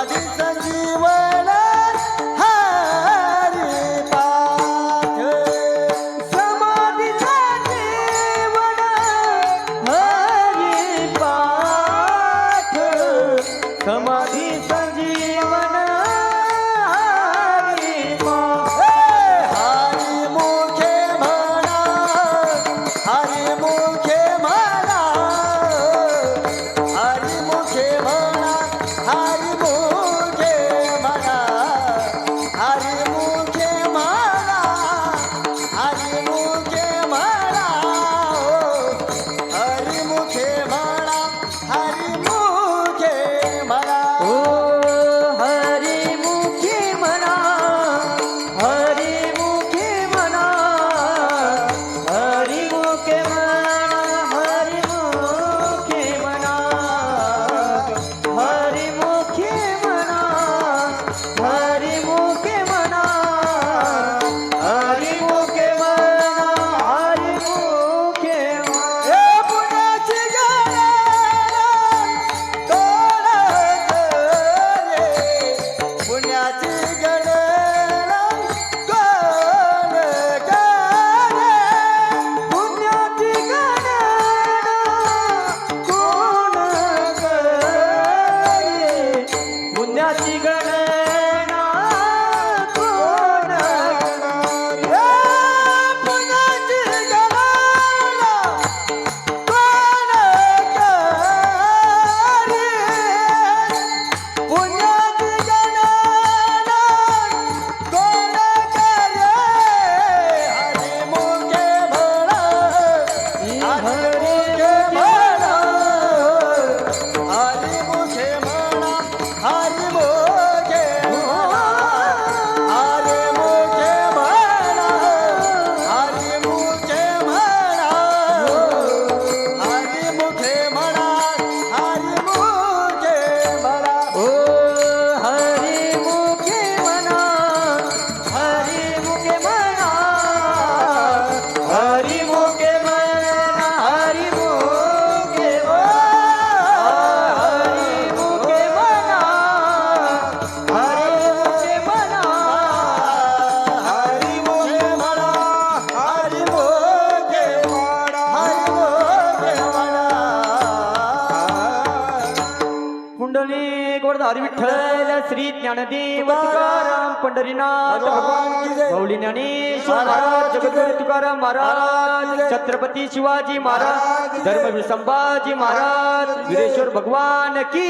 Radhe que मंडळी गोडधारी विठ्ठल श्री ज्ञानदेव तुकाराम पंढरीनाथ भगवान ज्ञानेश्वर महाराज तुकाराम महाराज छत्रपती शिवाजी महाराज धर्मवीर संभाजी महाराज वीरेश्वर भगवान की